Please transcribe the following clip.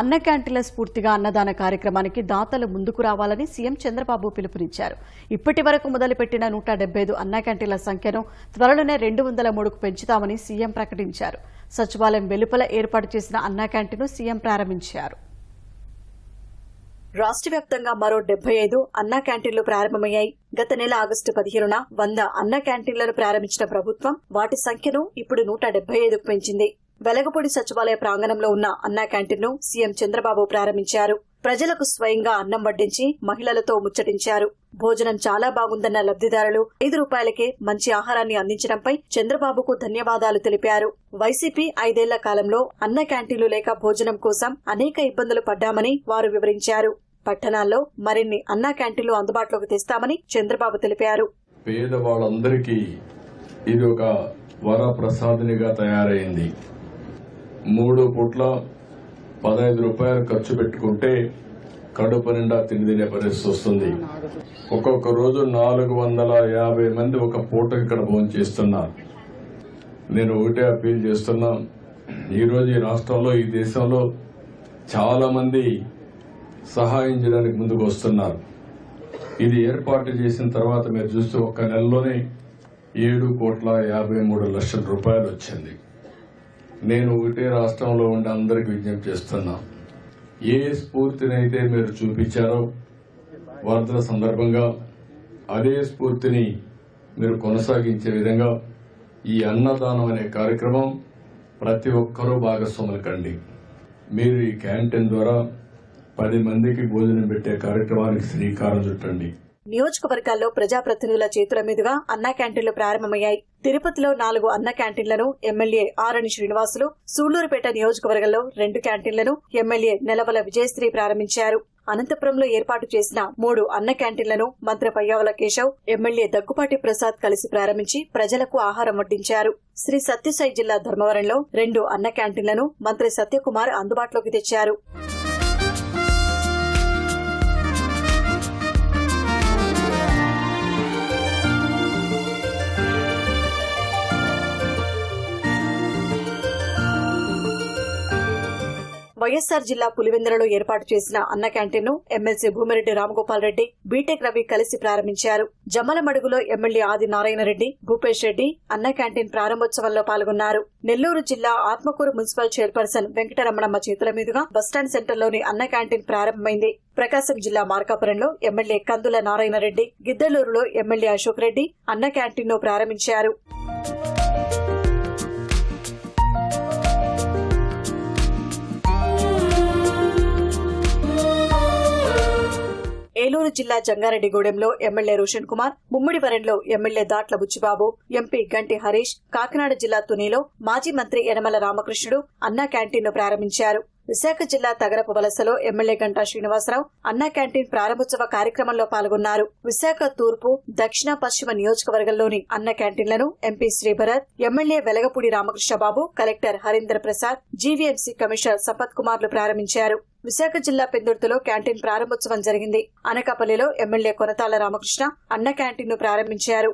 అన్న క్యాంటీన్ల స్ఫూర్తిగా అన్నదాన కార్యక్రమానికి దాతలు ముందుకు రావాలని సీఎం చంద్రబాబు పిలుపునిచ్చారు. ఇప్పటి వరకు మొదలుపెట్టిన నూట డెబ్బై ఐదు అన్న క్యాంటీన్ల సంఖ్యను త్వరలోనే రెండు వందల మూడుకు పెంచుతామని సీఎం ప్రకటించారు. సచివాలయం వెలుపల ఏర్పాటు చేసిన అన్న క్యాంటీన్ను సీఎం ప్రారంభించారు. రాష్ట్ర వ్యాప్తంగా మరో డెబ్బై ఐదు అన్నా క్యాంటీన్లు ప్రారంభమయ్యాయి. గత నెల ఆగస్టు పదిహేనున వంద అన్న క్యాంటీన్లను ప్రారంభించిన ప్రభుత్వం వాటి సంఖ్యను ఇప్పుడు నూట డెబ్బై ఐదుకు పెంచింది. వెలగపూడి సచివాలయ ప్రాంగణంలో ఉన్న అన్నా క్యాంటీన్ను సీఎం చంద్రబాబు ప్రారంభించారు. ప్రజలకు స్వయంగా అన్నం వడ్డించి మహిళలతో ముచ్చటించారు. భోజనం చాలా బాగుందన్న లబ్దిదారులు ఐదు రూపాయలకే మంచి ఆహారాన్ని అందించడంపై చంద్రబాబుకు ధన్యవాదాలు తెలిపారు. వైసీపీ ఐదేళ్ళ కాలంలో అన్న క్యాంటీన్లు లేక భోజనం కోసం అనేక ఇబ్బందులు పడ్డామని వారు వివరించారు. పట్టణాల్లో మరిన్ని అన్నా క్యాంటీన్లు అందుబాటులోకి తెస్తామని చంద్రబాబు తెలిపారు. పేదవాళ్ళందరికీ ఇది ఒక వరప్రసాదినిగా తయారైంది. మూడు పూట్ల పదహైదు రూపాయలు ఖర్చు పెట్టుకుంటే కడుపు నిండా తిని తినే పరిస్థితి వస్తుంది. ఒక్కొక్క రోజు నాలుగు వందల యాభై మంది ఒక పూటకి ఇక్కడ భోజనం చేస్తున్నారు. నేను ఒకటే అప్పీల్ చేస్తున్నా. ఈరోజు ఈ రాష్ట్రంలో ఈ దేశంలో చాలా మంది సహాయం చేయడానికి ముందుకు వస్తున్నారు. ఇది ఏర్పాటు చేసిన తర్వాత మీరు చూస్తే ఒక్క నెలలోనే ఏడు కోట్ల యాభై మూడు లక్షల రూపాయలు వచ్చింది. నేను ఒకటే రాష్ట్రంలో ఉండి అందరికి విజ్ఞప్తి చేస్తున్నా. ఏ స్ఫూర్తినైతే మీరు చూపించారో వరదల సందర్భంగా అదే స్ఫూర్తిని మీరు కొనసాగించే విధంగా ఈ అన్నదానం అనే కార్యక్రమం ప్రతి ఒక్కరూ భాగస్వాములు కండి మీరు ఈ క్యాంటీన్ ద్వారా పది మందికి భోజనం పెట్టే కార్యక్రమానికి శ్రీకారం చుట్టండి. నియోజకవర్గాల్లో ప్రజాప్రతినిధుల చేతుల మీదుగా అన్నా క్యాంటీన్లు ప్రారంభమయ్యాయి. తిరుపతిలో నాలుగు అన్న క్యాంటీన్లను ఎమ్మెల్యే ఆరణి శ్రీనివాసులు సూళ్ళూరుపేట నియోజకవర్గంలో రెండు క్యాంటీన్లను ఎమ్మెల్యే నెలవల విజయశ్రీ ప్రారంభించారు. అనంతపురంలో ఏర్పాటు చేసిన మూడు అన్న క్యాంటీన్లను మంత్రి పయ్యావుల కేశవ్ ఎమ్మెల్యే దగ్గుపాటి ప్రసాద్ కలిసి ప్రారంభించి ప్రజలకు ఆహారం వడ్డించారు. శ్రీ సత్యసాయి జిల్లా ధర్మవరంలో రెండు అన్న క్యాంటీన్లను మంత్రి సత్యకుమార్ అందుబాటులోకి తెచ్చారు. వైఎస్సార్ జిల్లా పులివెందులలో ఏర్పాటు చేసిన అన్న క్యాంటీన్ను ఎమ్మెల్సీ భూమిరెడ్డి రామగోపాల్ రెడ్డి బీటెక్ రవి కలిసి ప్రారంభించారు. జమ్మలమడుగులో ఎమ్మెల్యే ఆది నారాయణ రెడ్డి భూపేష్ రెడ్డి అన్న క్యాంటీన్ ప్రారంభోత్సవంలో పాల్గొన్నారు. నెల్లూరు జిల్లా ఆత్మకూరు మున్సిపల్ చైర్పర్సన్ వెంకటరమణమ్మ చేతుల మీదుగా బస్టాండ్ సెంటర్లోని అన్న క్యాంటీన్ ప్రారంభమైంది. ప్రకాశం జిల్లా మార్కాపురంలో ఎమ్మెల్యే కందుల నారాయణ రెడ్డి గిద్దలూరులో ఎమ్మెల్యే అశోక్ రెడ్డి అన్న క్యాంటీన్ను ప్రారంభించారు. ఏలూరు జిల్లా జంగారెడ్డిగూడెంలో ఎమ్మెల్యే రోషన్ కుమార్ ముమ్మిడివరంలో ఎమ్మెల్యే దాట్ల బుచ్చిబాబు ఎంపీ గంటి హరీష్ కాకినాడ జిల్లా తునిలో మాజీ మంత్రి యనమల రామకృష్ణుడు అన్నా క్యాంటీన్ను ప్రారంభించారు. విశాఖ జిల్లా తగరపు వలసలో ఎమ్మెల్యే గంటా శ్రీనివాసరావు అన్నా క్యాంటీన్ ప్రారంభోత్సవ కార్యక్రమంలో పాల్గొన్నారు. విశాఖ తూర్పు దక్షిణ పశ్చిమ నియోజకవర్గంలోని Anna క్యాంటీన్లను MP Sribharat MLA Velagapudi Ramakrishnababu collector Harinder Prasad GVMC commissioner Sampath కుమార్లు ప్రారంభించారు. విశాఖ జిల్లా పెందుర్తిలో క్యాంటీన్ ప్రారంభోత్సవం జరిగింది. అనకాపల్లిలో ఎమ్మెల్యే కొనతాల రామకృష్ణ అన్న క్యాంటీన్ను ప్రారంభించారు.